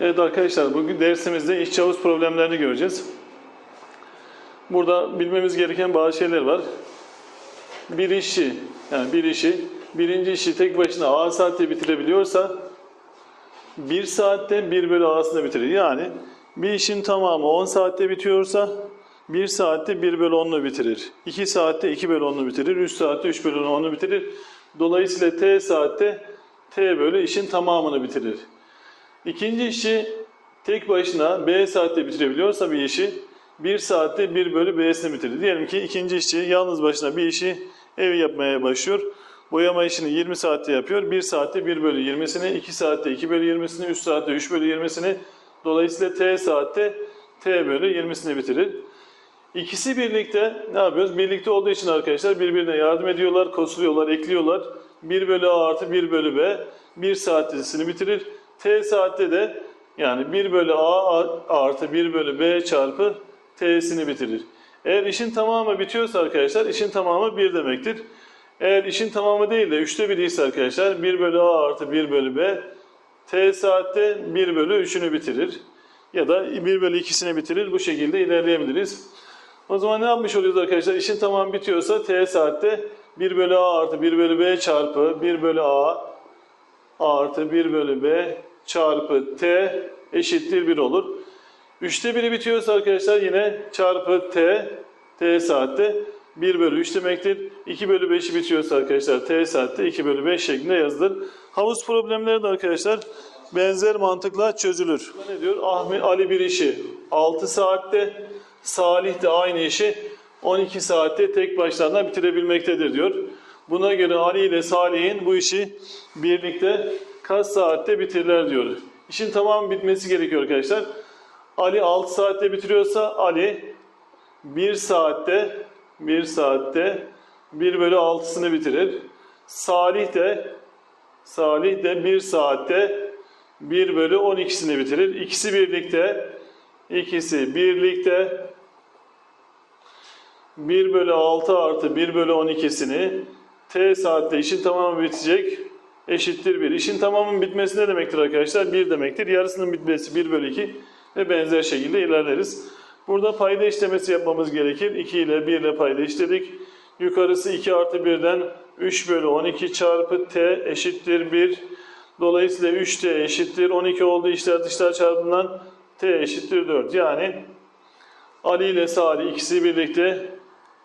Evet arkadaşlar bugün dersimizde iç havuz problemlerini göreceğiz. Burada bilmemiz gereken bazı şeyler var. Bir işi, yani bir işi, birinci işi tek başına A saatte bitirebiliyorsa bir saatte 1 bölü A'sını bitirir. Yani bir işin tamamı 10 saatte bitiyorsa 1 saatte 1 bölü 10'unu bitirir. 2 saatte 2 bölü 10'unu bitirir. 3 saatte 3 bölü 10'unu bitirir. Dolayısıyla T saatte T bölü işin tamamını bitirir. İkinci işi tek başına B saatte bitirebiliyorsa bir işi 1 saatte 1 bölü B'sini bitirir. Diyelim ki ikinci işçi yalnız başına bir işi ev yapmaya başlıyor. Boyama işini 20 saatte yapıyor. 1 saatte 1 bölü 20'sini, 2 saatte 2 bölü 20'sini, 3 saatte 3 bölü 20'sini. Dolayısıyla T saatte T bölü 20'sini bitirir. İkisi birlikte ne yapıyoruz? Birlikte olduğu için arkadaşlar birbirine yardım ediyorlar, kosuluyorlar, ekliyorlar. 1 bölü A artı 1 bölü B 1 saatesini bitirir. T saatte de yani 1 bölü A artı 1 bölü B çarpı T'sini bitirir. Eğer işin tamamı bitiyorsa arkadaşlar işin tamamı 1 demektir. Eğer işin tamamı değil de 3'te 1 ise arkadaşlar 1 bölü A artı 1 bölü B T saatte 1 bölü 3'ünü bitirir. Ya da 1 bölü 2'sini bitirir. Bu şekilde ilerleyebiliriz. O zaman ne yapmış oluyoruz arkadaşlar? İşin tamamı bitiyorsa T saatte 1 bölü A artı 1 bölü B çarpı 1 bölü A artı 1 bölü B çarpı T eşittir 1 olur. 3'te 1'i bitiyorsa arkadaşlar yine çarpı T, T saatte 1 bölü 3 demektir. 2 bölü 5'i bitiyorsa arkadaşlar T saatte 2 bölü 5 şeklinde yazılır. Havuz problemleri de arkadaşlar benzer mantıkla çözülür. Ne diyor? Ahmet Ali bir işi 6 saatte, Salih de aynı işi 12 saatte tek başlarına bitirebilmektedir diyor. Buna göre Ali ile Salih'in bu işi birlikte kaç saatte bitirirler diyor. İşin tamamı bitmesi gerekiyor arkadaşlar. Ali 6 saatte bitiriyorsa Ali 1 saatte 1 saatte 1 bölü 6'sını bitirir. Salih de Salih de 1 saatte 1 bölü 12'sini bitirir. İkisi birlikte ikisi birlikte 1 bölü 6 artı 1 bölü 12'sini T saatte işin tamamı bitecek eşittir 1. İşin tamamının bitmesi ne demektir arkadaşlar? 1 demektir. Yarısının bitmesi 1 bölü 2 ve benzer şekilde ilerleriz. Burada payda işlemesi yapmamız gerekir. 2 ile 1 ile payda işledik. Yukarısı 2 artı 1'den 3 bölü 12 çarpı t eşittir 1. Dolayısıyla 3t eşittir 12 oldu işler dışlar çarpımından t eşittir 4. Yani Ali ile Salih ikisi birlikte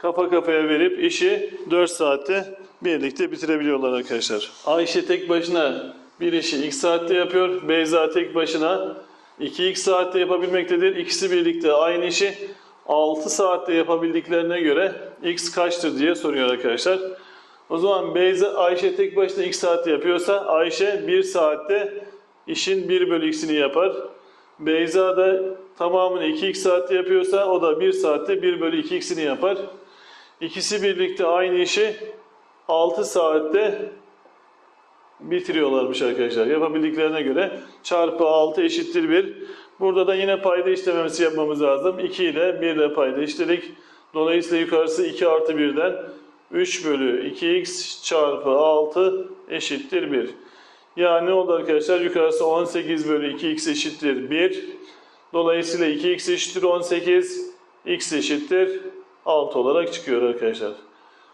kafa kafaya verip işi 4 saatte birlikte bitirebiliyorlar arkadaşlar. Ayşe tek başına bir işi x saatte yapıyor. Beyza tek başına 2x saatte yapabilmektedir. İkisi birlikte aynı işi 6 saatte yapabildiklerine göre x kaçtır diye soruyor arkadaşlar. O zaman Beyza Ayşe tek başına x saatte yapıyorsa Ayşe 1 saatte işin 1 bölü x'ini yapar. Beyza da tamamını 2x saatte yapıyorsa o da 1 saatte 1 bölü 2x'ini yapar. İkisi birlikte aynı işi 6 saatte bitiriyorlarmış arkadaşlar. Yapabildiklerine göre çarpı 6 eşittir 1. Burada da yine payda işlememizi yapmamız lazım. 2 ile 1 ile payda işledik. Dolayısıyla yukarısı 2 artı 1'den 3 bölü 2x çarpı 6 eşittir 1. Yani ne oldu arkadaşlar? Yukarısı 18 bölü 2x eşittir 1. Dolayısıyla 2x eşittir 18, x eşittir 6 olarak çıkıyor arkadaşlar.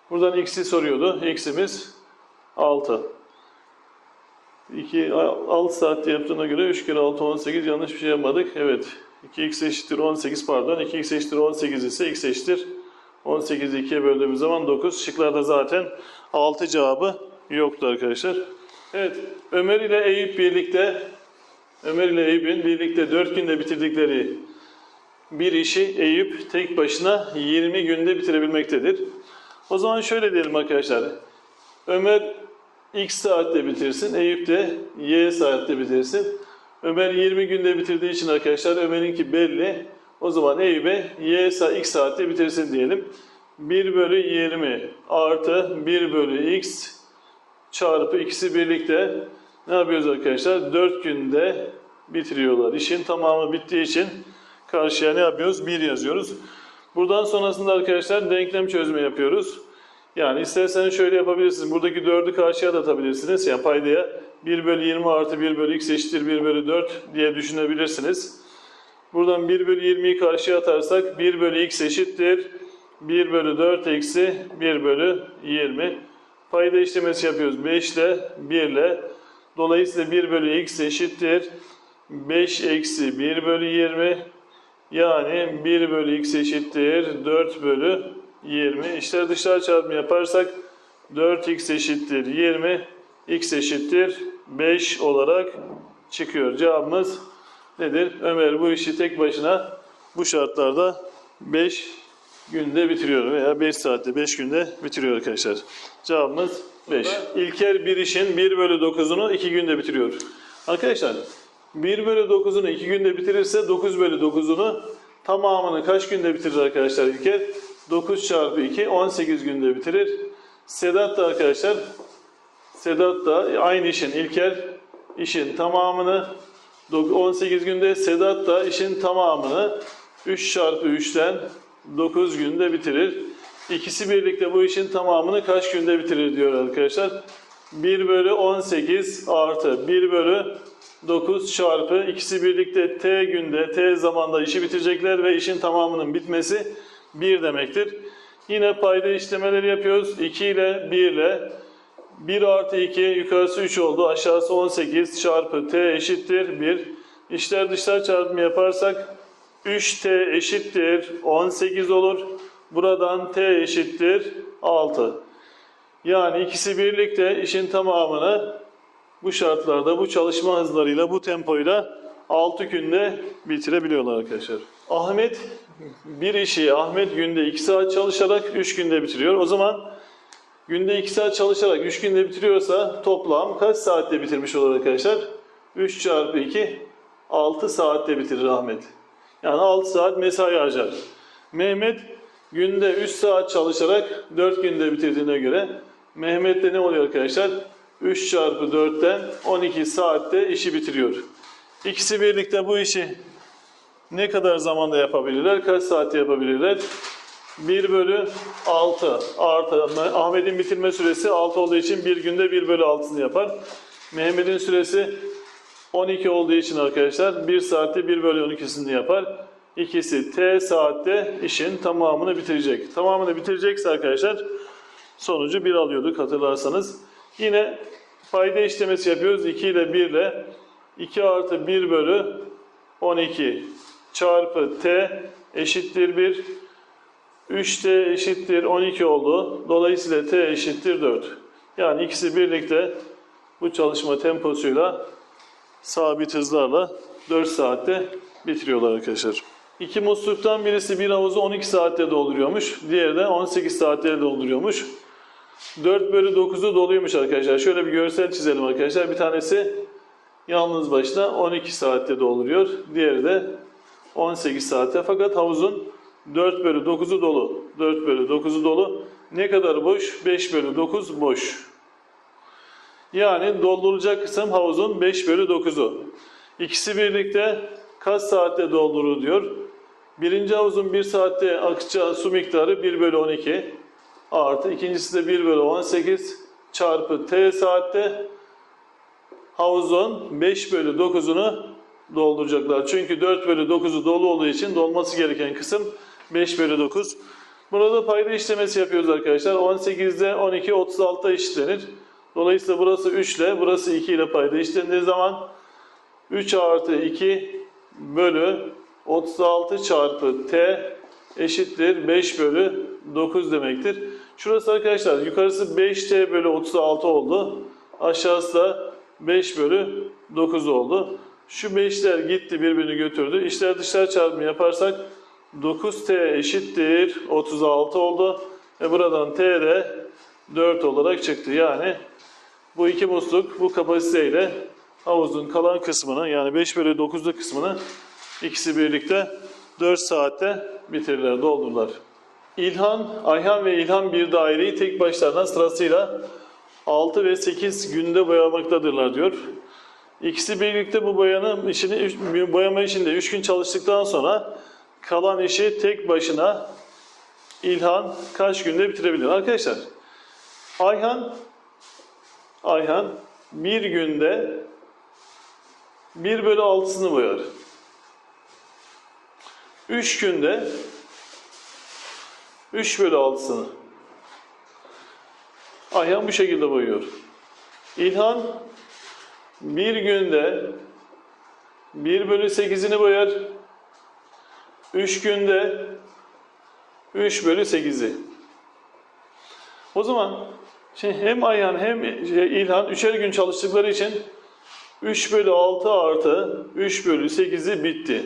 Buradan x'i soruyordu. x'imiz 6. 2, 6 saatte yaptığına göre 3 kere 6 18 yanlış bir şey yapmadık. Evet. 2x eşittir 18 pardon. 2x eşittir 18 ise x eşittir 18'i 2'ye böldüğümüz zaman 9. Şıklarda zaten 6 cevabı yoktu arkadaşlar. Evet. Ömer ile Eyüp birlikte Ömer ile Eyüp'ün birlikte 4 günde bitirdikleri bir işi Eyüp tek başına 20 günde bitirebilmektedir. O zaman şöyle diyelim arkadaşlar. Ömer X saatte bitirsin, Eyüp de Y saatte bitirsin. Ömer 20 günde bitirdiği için arkadaşlar Ömer'inki belli. O zaman Eyüp'e Y sa X saatte bitirsin diyelim. 1 bölü 20 artı 1 bölü X çarpı ikisi birlikte ne yapıyoruz arkadaşlar? 4 günde bitiriyorlar. İşin tamamı bittiği için karşıya ne yapıyoruz? 1 yazıyoruz. Buradan sonrasında arkadaşlar denklem çözümü yapıyoruz. Yani isterseniz şöyle yapabilirsiniz. Buradaki 4'ü karşıya da atabilirsiniz. Yani paydaya 1 bölü 20 artı 1 bölü x eşittir 1 bölü 4 diye düşünebilirsiniz. Buradan 1 bölü 20'yi karşıya atarsak 1 bölü x eşittir 1 bölü 4 eksi 1 bölü 20. Payda işlemesi yapıyoruz 5 ile 1 ile. Dolayısıyla 1 bölü x eşittir 5 eksi 1 bölü 20. Yani 1 bölü x eşittir 4 bölü 20. İşler dışlar çarpımı yaparsak 4x eşittir 20. x eşittir 5 olarak çıkıyor. Cevabımız nedir? Ömer bu işi tek başına bu şartlarda 5 günde bitiriyor veya 5 saatte 5 günde bitiriyor arkadaşlar. Cevabımız 5. İlker bir işin 1 bölü 9'unu 2 günde bitiriyor. Arkadaşlar 1 bölü 9'unu 2 günde bitirirse 9 bölü 9'unu tamamını kaç günde bitirir arkadaşlar İlker? 9 çarpı 2 18 günde bitirir. Sedat da arkadaşlar Sedat da aynı işin İlker işin tamamını 18 günde Sedat da işin tamamını 3 çarpı 3'ten 9 günde bitirir. İkisi birlikte bu işin tamamını kaç günde bitirir diyor arkadaşlar. 1 bölü 18 artı 1 bölü 9 çarpı ikisi birlikte t günde t zamanda işi bitirecekler ve işin tamamının bitmesi 1 demektir. Yine payda işlemeleri yapıyoruz. 2 ile 1 ile 1 artı 2 yukarısı 3 oldu. Aşağısı 18 çarpı t eşittir 1. İşler dışlar çarpımı yaparsak 3t eşittir 18 olur. Buradan t eşittir 6. Yani ikisi birlikte işin tamamını bu şartlarda, bu çalışma hızlarıyla, bu tempoyla 6 günde bitirebiliyorlar arkadaşlar. Ahmet bir işi, Ahmet günde 2 saat çalışarak 3 günde bitiriyor. O zaman günde 2 saat çalışarak 3 günde bitiriyorsa toplam kaç saatte bitirmiş olur arkadaşlar? 3 çarpı 2, 6 saatte bitirir Ahmet. Yani 6 saat mesai harcar. Mehmet günde 3 saat çalışarak 4 günde bitirdiğine göre Mehmet'te ne oluyor arkadaşlar? 3 çarpı 4'ten 12 saatte işi bitiriyor. İkisi birlikte bu işi ne kadar zamanda yapabilirler? Kaç saatte yapabilirler? 1 bölü 6 artı Ahmet'in bitirme süresi 6 olduğu için bir günde 1 bölü 6'sını yapar. Mehmet'in süresi 12 olduğu için arkadaşlar 1 saatte 1 bölü 12'sini yapar. İkisi t saatte işin tamamını bitirecek. Tamamını bitirecekse arkadaşlar sonucu 1 alıyorduk hatırlarsanız. Yine payda işlemesi yapıyoruz. 2 ile 1 ile 2 artı 1 bölü 12 çarpı t eşittir 1. 3t eşittir 12 oldu. Dolayısıyla t eşittir 4. Yani ikisi birlikte bu çalışma temposuyla sabit hızlarla 4 saatte bitiriyorlar arkadaşlar. İki musluktan birisi bir havuzu 12 saatte dolduruyormuş. Diğeri de 18 saatte dolduruyormuş. 4 bölü 9'u doluymuş arkadaşlar. Şöyle bir görsel çizelim arkadaşlar. Bir tanesi yalnız başına 12 saatte dolduruyor. Diğeri de 18 saatte. Fakat havuzun 4 bölü 9'u dolu. 4 bölü 9'u dolu. Ne kadar boş? 5 bölü 9 boş. Yani doldurulacak kısım havuzun 5 bölü 9'u. İkisi birlikte kaç saatte doldurur diyor. Birinci havuzun 1 saatte akacağı su miktarı 1 bölü 12 artı ikincisi de 1 bölü 18 çarpı t saatte havuzun 5 bölü 9'unu dolduracaklar. Çünkü 4 bölü 9'u dolu olduğu için dolması gereken kısım 5 bölü 9. Burada payda işlemesi yapıyoruz arkadaşlar. 18'de 12 36'da eşitlenir. Dolayısıyla burası 3 ile burası 2 ile payda işlendiği zaman 3 artı 2 bölü 36 çarpı t eşittir 5 bölü 9 demektir. Şurası arkadaşlar yukarısı 5t bölü 36 oldu. Aşağısı da 5 bölü 9 oldu. Şu 5'ler gitti birbirini götürdü. İşler dışlar çarpımı yaparsak 9t eşittir 36 oldu. Ve buradan t de 4 olarak çıktı. Yani bu iki musluk bu kapasiteyle havuzun kalan kısmını yani 5 bölü 9'luk kısmını ikisi birlikte 4 saatte bitirirler, doldururlar. İlhan, Ayhan ve İlhan bir daireyi tek başlarına sırasıyla 6 ve 8 günde boyamaktadırlar diyor. İkisi birlikte bu boyanın işini, boyama işinde 3 gün çalıştıktan sonra kalan işi tek başına İlhan kaç günde bitirebilir? Arkadaşlar Ayhan Ayhan bir günde 1 bölü 6'sını boyar. 3 günde 3 bölü 6'sını. Ayhan bu şekilde boyuyor. İlhan bir günde 1 bölü 8'ini boyar. 3 günde 3 bölü 8'i. O zaman şimdi hem Ayhan hem İlhan üçer gün çalıştıkları için 3 bölü 6 artı 3 bölü 8'i bitti.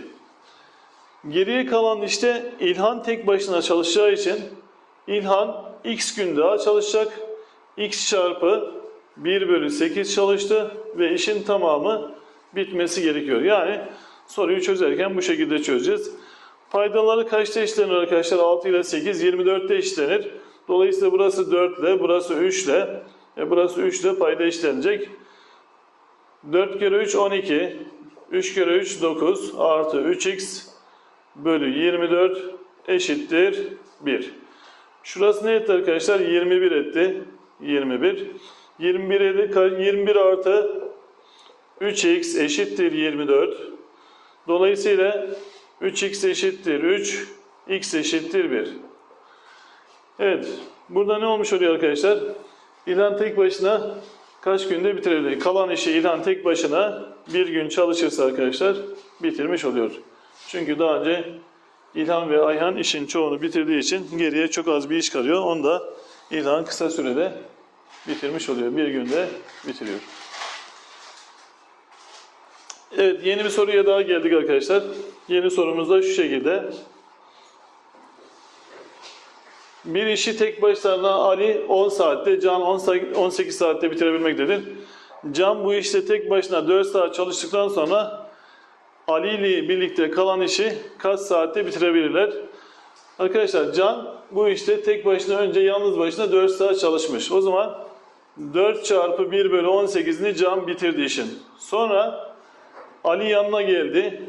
Geriye kalan işte İlhan tek başına çalışacağı için İlhan x gün daha çalışacak. x çarpı 1 bölü 8 çalıştı ve işin tamamı bitmesi gerekiyor. Yani soruyu çözerken bu şekilde çözeceğiz. Paydaları kaçta eşitlenir arkadaşlar? 6 ile 8, 24'te eşitlenir. Dolayısıyla burası 4 ile, burası 3 ile, e burası 3 ile payda eşitlenecek. 4 kere 3 12, 3 kere 3 9 artı 3x bölü 24 eşittir 1. Şurası ne etti arkadaşlar? 21 etti. 21. 21 etti. 21 artı 3x eşittir 24. Dolayısıyla 3x eşittir 3, x eşittir 1. Evet, burada ne olmuş oluyor arkadaşlar? İlhan tek başına kaç günde bitirebilir? Kalan işi İlhan tek başına bir gün çalışırsa arkadaşlar bitirmiş oluyor. Çünkü daha önce İlhan ve Ayhan işin çoğunu bitirdiği için geriye çok az bir iş kalıyor. Onu da İlhan kısa sürede bitirmiş oluyor. Bir günde bitiriyor. Evet yeni bir soruya daha geldik arkadaşlar. Yeni sorumuz da şu şekilde. Bir işi tek başına Ali 10 saatte, Can 18 saatte bitirebilmektedir. Can bu işte tek başına 4 saat çalıştıktan sonra Ali ile birlikte kalan işi kaç saatte bitirebilirler? Arkadaşlar Can bu işte tek başına önce yalnız başına 4 saat çalışmış. O zaman 4 çarpı 1 bölü 18'ini Can bitirdi işin. Sonra Ali yanına geldi.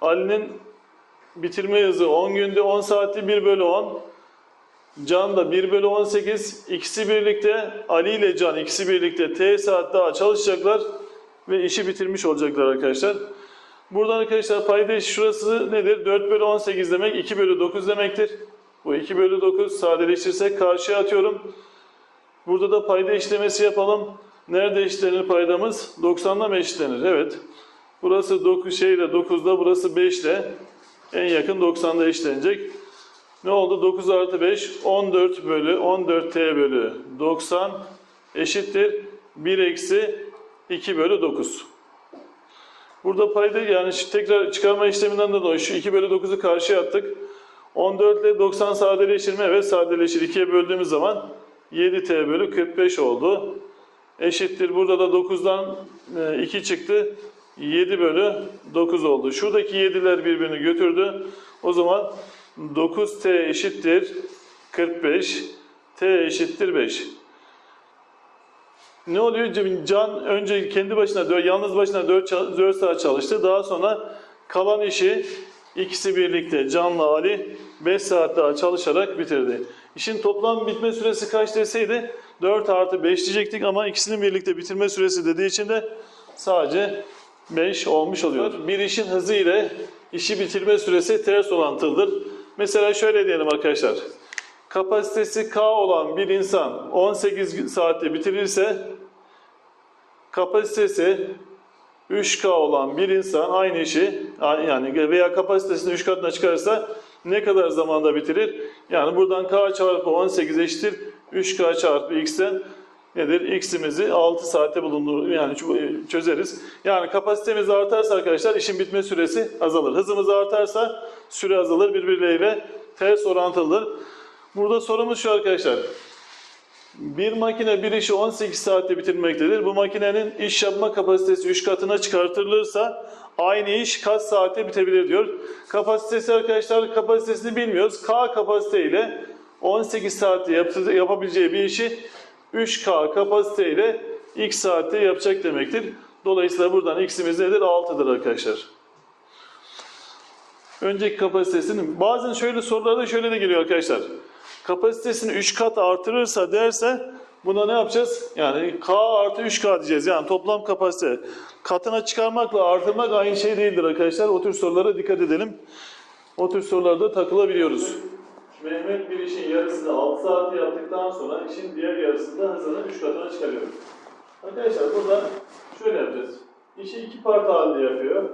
Ali'nin bitirme hızı 10 günde 10 saatte 1 bölü 10. Can da 1 bölü 18. İkisi birlikte Ali ile Can ikisi birlikte T saat daha çalışacaklar ve işi bitirmiş olacaklar arkadaşlar. Buradan arkadaşlar payda şurası nedir? 4 bölü 18 demek 2 bölü 9 demektir. Bu 2 bölü 9 sadeleştirirsek karşıya atıyorum. Burada da payda işlemesi yapalım. Nerede eşitlenir paydamız? 90'la mı eşitlenir? Evet. Burası 9 şeyle 9'da burası 5 ile en yakın 90'da eşitlenecek. Ne oldu? 9 artı 5 14 bölü 14t bölü 90 eşittir 1 eksi 2 bölü 9. Burada payda yani tekrar çıkarma işleminden de dolayı şu 2 bölü 9'u karşıya attık. 14 ile 90 sadeleştirme evet sadeleşir. 2'ye böldüğümüz zaman 7t bölü 45 oldu. Eşittir. Burada da 9'dan 2 çıktı. 7 bölü 9 oldu. Şuradaki 7'ler birbirini götürdü. O zaman 9t eşittir 45. t eşittir 5. Ne oluyor? Can önce kendi başına, yalnız başına 4, 4 saat çalıştı. Daha sonra kalan işi ikisi birlikte Can'la Ali 5 saat daha çalışarak bitirdi. İşin toplam bitme süresi kaç deseydi 4 artı 5 diyecektik ama ikisinin birlikte bitirme süresi dediği için de sadece 5 olmuş oluyor. Bir işin hızı ile işi bitirme süresi ters orantılıdır. Mesela şöyle diyelim arkadaşlar. Kapasitesi K olan bir insan 18 saatte bitirirse kapasitesi 3K olan bir insan aynı işi yani veya kapasitesini 3 katına çıkarırsa ne kadar zamanda bitirir? Yani buradan K çarpı 18 eşittir 3K çarpı X'ten nedir? X'imizi 6 saatte bulundur yani çözeriz. Yani kapasitemiz artarsa arkadaşlar işin bitme süresi azalır. Hızımız artarsa süre azalır birbirleriyle ters orantılıdır. Burada sorumuz şu arkadaşlar. Bir makine bir işi 18 saatte bitirmektedir. Bu makinenin iş yapma kapasitesi 3 katına çıkartılırsa aynı iş kaç saatte bitebilir diyor. Kapasitesi arkadaşlar kapasitesini bilmiyoruz. K kapasite ile 18 saatte yap yapabileceği bir işi 3K kapasite ile x saatte yapacak demektir. Dolayısıyla buradan x'imiz nedir? 6'dır arkadaşlar. Önceki kapasitesini bazen şöyle sorularda şöyle de geliyor arkadaşlar. Kapasitesini 3 kat artırırsa derse Buna ne yapacağız? Yani K artı 3K diyeceğiz. Yani toplam kapasite. Katına çıkarmakla artırmak aynı şey değildir arkadaşlar. O tür sorulara dikkat edelim. O tür sorularda takılabiliyoruz. Mehmet bir işin yarısını 6 saat yaptıktan sonra işin diğer yarısını da hızını 3 katına çıkarıyor. Arkadaşlar burada şöyle yapacağız. İşi iki part halinde yapıyor.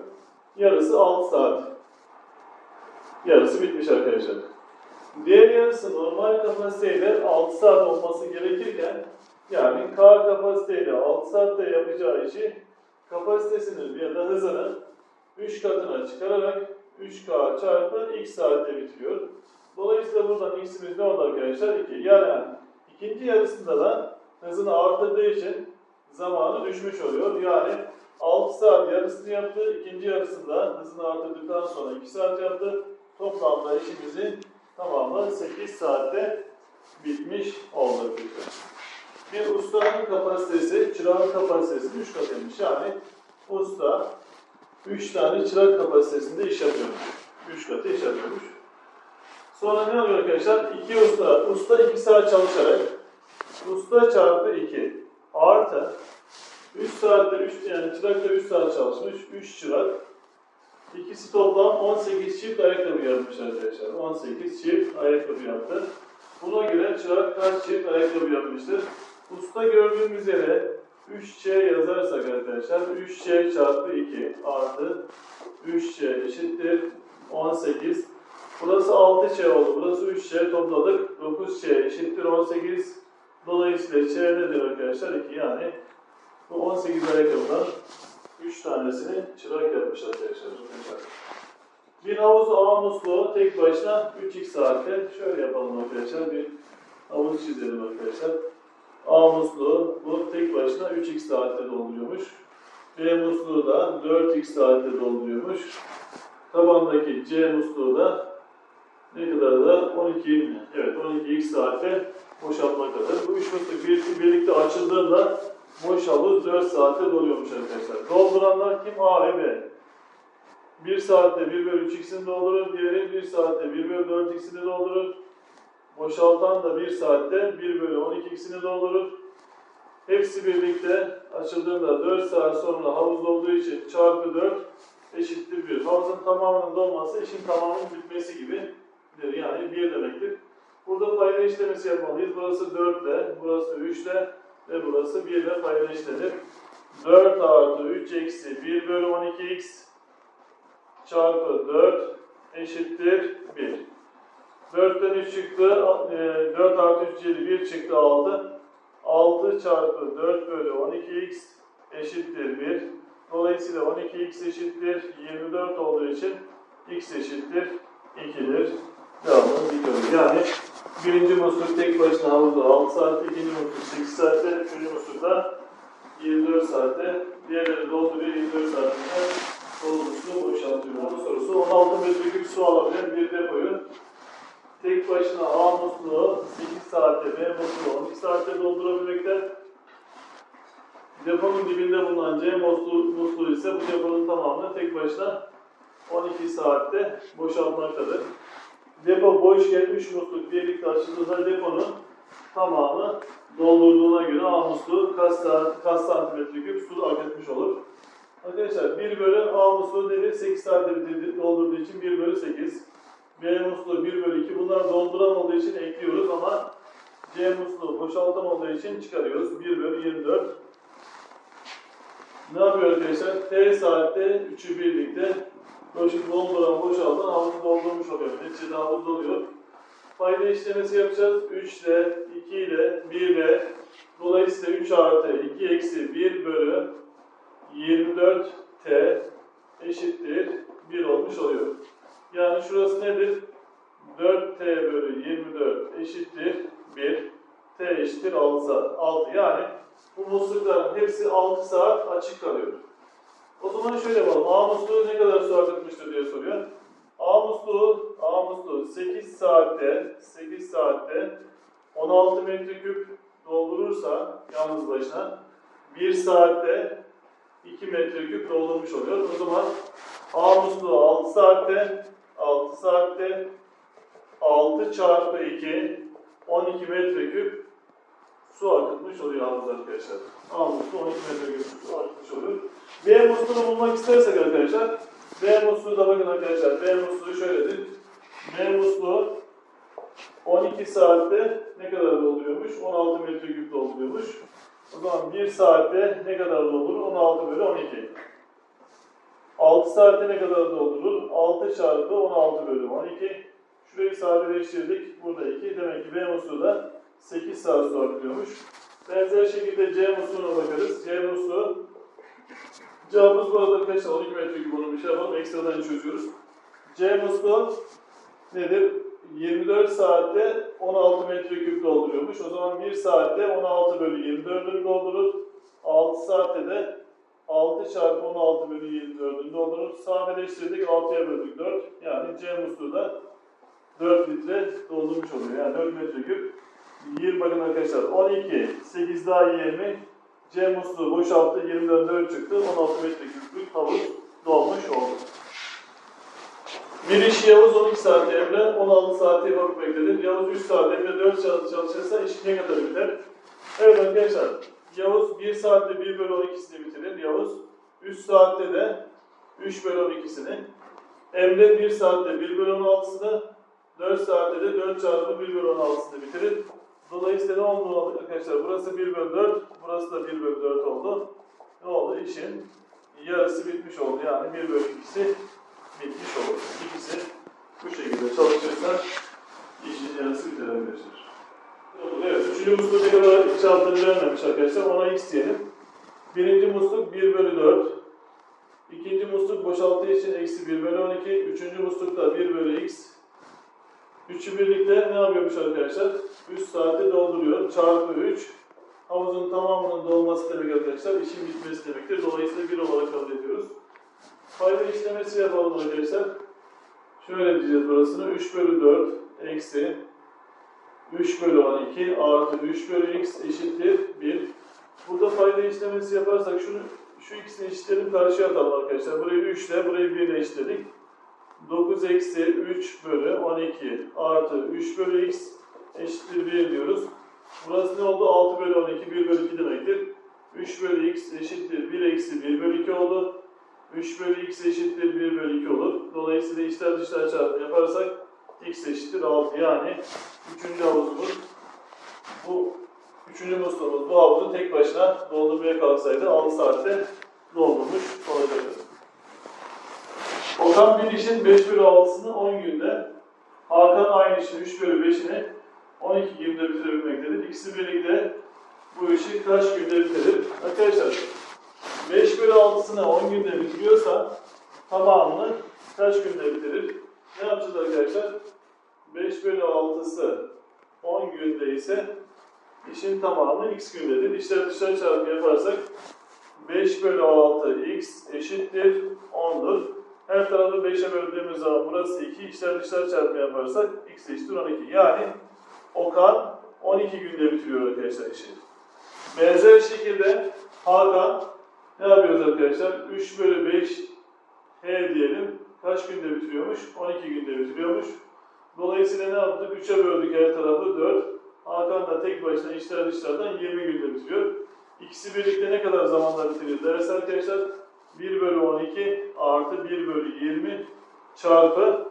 Yarısı 6 saat. Yarısı bitmiş arkadaşlar. Diğer yarısı normal kapasiteyle 6 saat olması gerekirken yani K kapasiteyle 6 saatte yapacağı işi kapasitesini ya da hızını 3 katına çıkararak 3K çarpı x saatte bitiriyor. Dolayısıyla buradan x'imiz ne oldu arkadaşlar? 2. Yani ikinci yarısında da hızını artırdığı için zamanı düşmüş oluyor. Yani 6 saat yarısını yaptı. ikinci yarısında hızını artırdıktan sonra 2 saat yaptı. Toplamda işimizi tamamla 8 saatte bitmiş arkadaşlar. Bir ustanın kapasitesi, çırağın kapasitesi 3 katıymış. Yani usta 3 tane çırak kapasitesinde iş yapıyormuş. 3 katı iş yapıyormuş. Sonra ne oluyor arkadaşlar? 2 usta, usta 2 saat çalışarak usta çarpı 2 artı 3 saatte 3 yani çırak da 3 saat çalışmış. 3 çırak. İkisi toplam 18 çift ayakkabı yapmış arkadaşlar. 18 çift ayakkabı yaptı. Buna göre çırak kaç çift ayakkabı yapmıştır? Usta gördüğümüz yere 3C yazarsak arkadaşlar 3C çarpı 2 artı 3C eşittir 18. Burası 6C oldu. Burası 3C topladık. 9C eşittir 18. Dolayısıyla C nedir arkadaşlar? 2 yani bu 18 ayakkabıdan 3 tanesini çırak yapmış arkadaşlar. Bir havuz A musluğu tek başına 3x saatte şöyle yapalım arkadaşlar. Bir havuz çizelim arkadaşlar. A musluğu bu tek başına 3x saatte dolduruyormuş. B musluğu da 4x saatte dolduruyormuş. Tabandaki C musluğu da ne kadar da 12 evet 12x saatte boşaltmaktadır. Bu üç musluk bir- birlikte açıldığında havuz 4 saatte doluyormuş arkadaşlar. Dolduranlar kim? A ve B. 1 saatte 1 bölü 3x'ini doldurur, diğeri 1 saatte 1 bölü 4x'ini doldurur. Boşaltan da 1 saatte 1 bölü 12x'ini doldurur. Hepsi birlikte açıldığında 4 saat sonra havuz dolduğu için çarpı 4 eşittir 1. Havuzun tamamının dolması işin tamamının bitmesi gibidir. Yani 1 demektir. Burada payda işlemesi yapmalıyız. Burası 4 ile, burası 3 ile ve burası 1 ile payda işlenir. 4 artı 3 eksi 1 bölü 12x çarpı 4 eşittir 1. 4'ten 3 çıktı, e, 4 artı 3 7, 1 çıktı 6. 6 çarpı 4 bölü 12x eşittir 1. Dolayısıyla 12x eşittir 24 olduğu için x eşittir 2'dir. Devamını biliyoruz. Yani birinci musluk tek başına havuzda 6 saatte, ikinci musluk 8 saatte, üçüncü musluk da 24 saatte, diğerleri dolduruyor 24 saatte dolmuşluğu boşaltıyor. Onun sorusu 16 metreküp su alabilen bir depoyu tek başına A musluğu 8 saatte, B musluğu 12 saatte doldurabilmekte. Deponun dibinde bulunan C musluğu, musluğu ise bu deponun tamamını tek başına 12 saatte boşaltmaktadır. Depo boşken 3 musluk birlikte açıldığında deponun tamamı doldurduğuna göre A musluğu kaç, kaç santimetre küp su akıtmış olur. Arkadaşlar 1 bölü A musluğu dedi 8 saatte bitirdi- doldurduğu için 1 bölü 8. B musluğu 1 bölü 2. Bunlar dolduran olduğu için ekliyoruz ama C musluğu boşaltan olduğu için çıkarıyoruz. 1 bölü 24. Ne yapıyor arkadaşlar? T saatte 3'ü birlikte boşluk dolduran boşaltan havuzu doldurmuş oluyor. Neticede havuz doluyor. Payda işlemesi yapacağız. 3 ile, 2 ile, 1 ile. Dolayısıyla 3 artı 2 eksi 1 bölü 24T eşittir 1 olmuş oluyor. Yani şurası nedir? 4T bölü 24 eşittir 1. T eşittir 6 saat. 6 yani bu muslukların hepsi 6 saat açık kalıyor. O zaman şöyle yapalım. A musluğu ne kadar su akıtmıştır diye soruyor. A musluğu, A musluğu 8 saatte, 8 saatte 16 metreküp doldurursa yalnız başına 1 saatte 2 metreküp doldurmuş oluyor. O zaman A musluğu 6 saatte 6 saatte 6 çarpı 2 12 metreküp su akıtmış oluyor havuz arkadaşlar. A musluğu 12 metreküp su akıtmış oluyor. B musluğunu bulmak istersek arkadaşlar, B musluğu da bakın arkadaşlar, B musluğu şöyledir. B musluğu 12 saatte ne kadar dolduruyormuş? 16 metreküp dolduruyormuş. O zaman 1 saatte ne kadar doldurur? 16 bölü 12. 6 saatte ne kadar doldurur? 6 çarpı 16 bölü 12. Şurayı sadeleştirdik. Burada 2. Demek ki B musluğu da 8 saat su akıtıyormuş. Benzer şekilde C musluğuna bakarız. C musluğu Cevabımız bu arada arkadaşlar 12 metreküp bunu bir şey yapalım. Ekstradan çözüyoruz. C musluğu nedir? 24 saatte 16 metreküp dolduruyormuş. O zaman 1 saatte 16 bölü 24'ünü doldurur. 6 saatte de 6 çarpı 16 bölü 24'ünü doldurur. Sadeleştirdik 6'ya böldük 4. Yani C musluğu da 4 litre doldurmuş oluyor. Yani 4 metreküp. 20 bakın arkadaşlar 12, 8 daha 20. C musluğu boşalttı 20'den 4 çıktı. 16 metreküplük havuz dolmuş oldu. Bir iş Yavuz 12 saat Emre 16 saat yapıp bekledir. Yavuz 3 saat Emre 4 saat çalışırsa iş ne kadar biter? Evet arkadaşlar Yavuz 1 saatte 1 bölü 12'sini bitirir. Yavuz 3 saatte de 3 bölü 12'sini. Emre 1 saatte 1 bölü 16'sını 4 saatte de 4 çarpı 1 bölü 16'sını bitirir. Dolayısıyla ne oldu arkadaşlar? Burası 1 bölü 4, burası da 1 bölü 4 oldu. Ne oldu? İşin yarısı bitmiş oldu. Yani 1 bölü 2'si bitmiş olur. İkisi bu şekilde çalışırsa işin yarısı arkadaşlar. Evet, üçüncü musluk ne kadar iç altını vermemiş arkadaşlar. Ona x diyelim. Birinci musluk 1 bölü 4. İkinci musluk boşalttığı için eksi 1 bölü 12. Üçüncü musluk da 1 bölü x. Üçü birlikte ne yapıyormuş arkadaşlar? 3 saati dolduruyor. Çarpı 3. Havuzun tamamının dolması demek arkadaşlar. işin bitmesi demektir. Dolayısıyla 1 olarak kabul ediyoruz. Payda işlemesi yapalım arkadaşlar. Şöyle diyeceğiz burasını. 3 bölü 4 eksi 3 bölü 12 artı 3 bölü x eşittir 1. Burada payda işlemesi yaparsak şunu şu ikisini eşitleyelim karşıya atalım arkadaşlar. Burayı 3 ile burayı 1 ile eşitledik. 9 eksi 3 bölü 12 artı 3 bölü x eşittir 1 diyoruz. Burası ne oldu? 6 bölü 12 1 bölü 2 demektir. 3 bölü x eşittir 1 eksi 1 bölü 2 oldu. 3 bölü x eşittir 1 bölü 2 olur. Dolayısıyla içler dışlar çarpımı yaparsak x eşittir 6. Yani 3. havuzumuz bu 3. musluğumuz bu havuzu tek başına doldurmaya kalksaydı 6 saatte doldurmuş olacaktı. Okan bir işin 5 bölü 6'sını 10 günde, Hakan aynı işin 3 bölü 5'ini 12 günde bitirebilmektedir. İkisi birlikte bu işi kaç günde bitirir? Arkadaşlar 5 bölü 6'sını 10 günde bitiriyorsa tamamını kaç günde bitirir? Ne yapacağız arkadaşlar? 5 bölü 6'sı 10 günde ise işin tamamı x gündedir. İşler dışarı çarpımı yaparsak 5 bölü 6 x eşittir 10'dur. Her tarafı 5'e böldüğümüz zaman burası 2, içler dışlar çarpımı yaparsak x eşittir 12. Yani Okan 12 günde bitiriyor arkadaşlar işi. Benzer şekilde Hakan ne yapıyoruz arkadaşlar? 3 bölü 5 H diyelim. Kaç günde bitiriyormuş? 12 günde bitiriyormuş. Dolayısıyla ne yaptık? 3'e böldük her tarafı 4. Hakan da tek başına işler dışlardan 20 günde bitiriyor. İkisi birlikte ne kadar zamanda bitirir deriz arkadaşlar? 1 bölü 12 artı 1 bölü 20 çarpı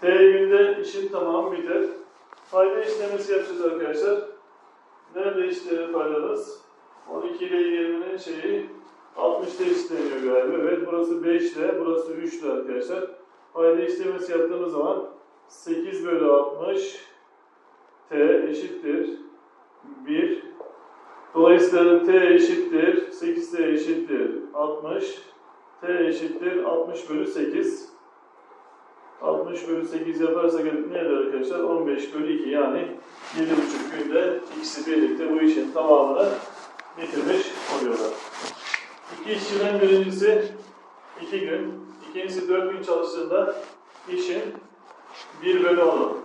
T günde işin tamamı biter. Fayda işlemesi yapacağız arkadaşlar. Nerede işleri paylarız? 12 ile 20'nin şeyi 60'ta işleniyor galiba. Evet burası 5 ile, burası 3 ile arkadaşlar. Fayda işlemesi yaptığımız zaman 8 bölü 60 T eşittir 1. Dolayısıyla T eşittir 8 T eşittir 60. T eşittir 60 bölü 8. 60 bölü 8 yaparsak ne eder arkadaşlar? 15 bölü 2 yani 7,5 günde ikisi birlikte bu işin tamamını bitirmiş oluyorlar. İki işçiden birincisi 2 gün, ikincisi 4 gün çalıştığında işin 1 bölü 10'u.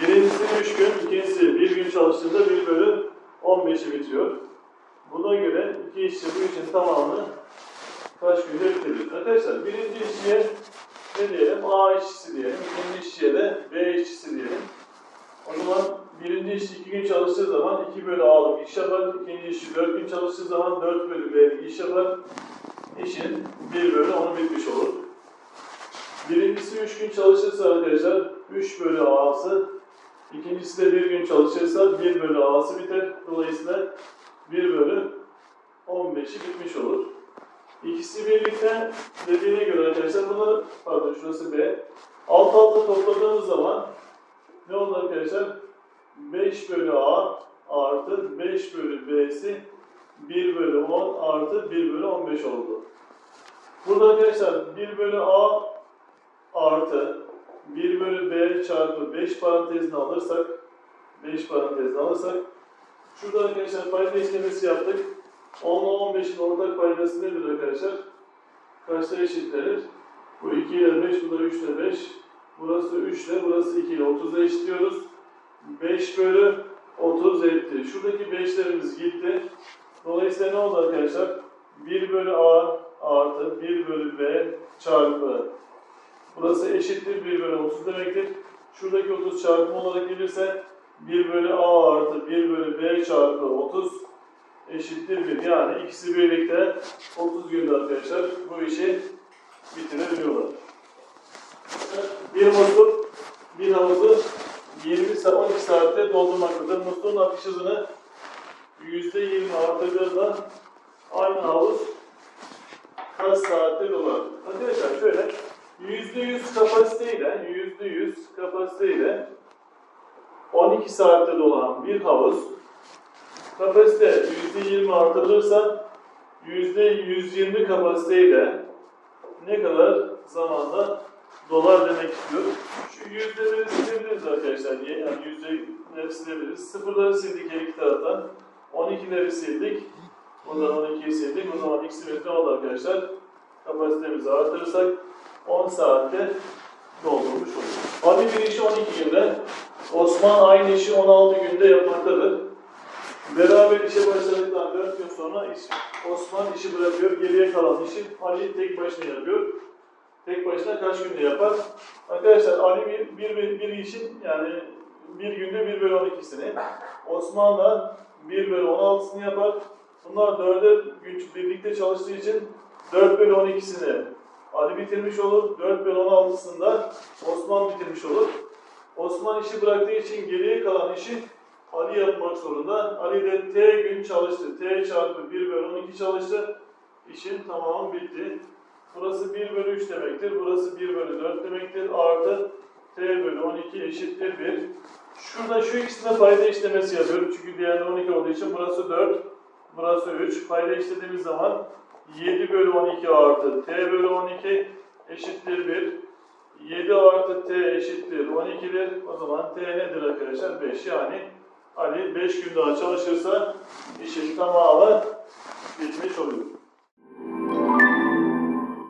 Birincisi 3 gün, ikincisi 1 gün çalıştığında 1 bölü 15'i bitiyor. Buna göre iki işçi bu işin tamamını kaç günde bitirir? Arkadaşlar birinci işçiye ne diyelim? A işçisi diyelim. İkinci işçiye de B işçisi diyelim. O zaman birinci işçi 2 gün çalıştığı zaman 2 bölü A'lık iş yapar. İkinci işçi 4 gün çalıştığı zaman 4 bölü B'lik iş yapar. İşin 1 bölü 10'u bitmiş olur. Birincisi 3 gün çalışırsa arkadaşlar 3 bölü A'sı, ikincisi de 1 gün çalışırsa 1 bölü A'sı biter. Dolayısıyla 1 bölü 15'i bitmiş olur. İkisi birlikte dediğine göre arkadaşlar bunları, pardon şurası B. Alt alta topladığımız zaman ne oldu arkadaşlar? 5 bölü A artı 5 bölü B'si 1 bölü 10 artı 1 bölü 15 oldu. Burada arkadaşlar 1 bölü A artı 1 bölü B çarpı 5 parantezini alırsak 5 parantezini alırsak şurada arkadaşlar payda işlemesi yaptık. 10 ile 15'in ortak paydası nedir arkadaşlar? Kaçta eşitlenir? Bu 2 ile 5, bu da 3 ile 5. Burası 3 ile, burası 2 ile 30'a eşitliyoruz. 5 bölü 30 etti. Şuradaki 5'lerimiz gitti. Dolayısıyla ne oldu arkadaşlar? 1 bölü A artı 1 bölü B çarpı Burası eşittir 1 bölü 30 demektir. Şuradaki 30 çarpımı olarak gelirse 1 bölü A artı 1 bölü B çarpı 30 eşittir 1. Yani ikisi birlikte 30 günde arkadaşlar bu işi bitirebiliyorlar. Bir motor bir havuzu 20 sa- 12 saatte doldurmaktadır. Musluğun akış hızını %20 artırdığında aynı havuz kaç saatte dolar? Arkadaşlar şöyle %100 kapasiteyle %100 kapasiteyle 12 saatte dolan bir havuz kapasite %20 artırılırsa %120 kapasiteyle ne kadar zamanda dolar demek istiyor. Şu yüzdeleri silebiliriz arkadaşlar. Yani yüzdeleri silebiliriz. Sıfırları sildik her iki taraftan. 12'leri sildik. Buradan 12'yi sildik. O zaman x'imiz ne oldu arkadaşlar? Kapasitemizi artırırsak 10 saatte doldurmuş olur. Ali bir işi 12 günde, Osman aynı işi 16 günde yapmaktadır. Beraber işe başladıktan 4 gün sonra iş, Osman işi bırakıyor, geriye kalan işi Ali tek başına yapıyor. Tek başına kaç günde yapar? Arkadaşlar Ali bir, bir, bir, bir işin yani bir günde 1 bölü 12'sini, Osman da 1 bölü 16'sını yapar. Bunlar 4'e güç birlikte çalıştığı için 4 bölü 12'sini Ali bitirmiş olur. 4 bölü 16'sında Osman bitirmiş olur. Osman işi bıraktığı için geriye kalan işi Ali yapmak zorunda. Ali de T gün çalıştı. T çarpı 1 bölü 12 çalıştı. İşin tamamı bitti. Burası 1 bölü 3 demektir. Burası 1 bölü 4 demektir. Artı T bölü 12 eşittir 1. Şurada şu ikisine payda işlemesi yapıyorum. Çünkü diğerleri 12 olduğu için burası 4, burası 3. Payda işlediğimiz zaman 7 bölü 12 artı T bölü 12 eşittir 1. 7 artı T eşittir 12'dir. O zaman T nedir arkadaşlar? 5. Yani Ali 5 gün daha çalışırsa işin tamamı bitmiş oluyor.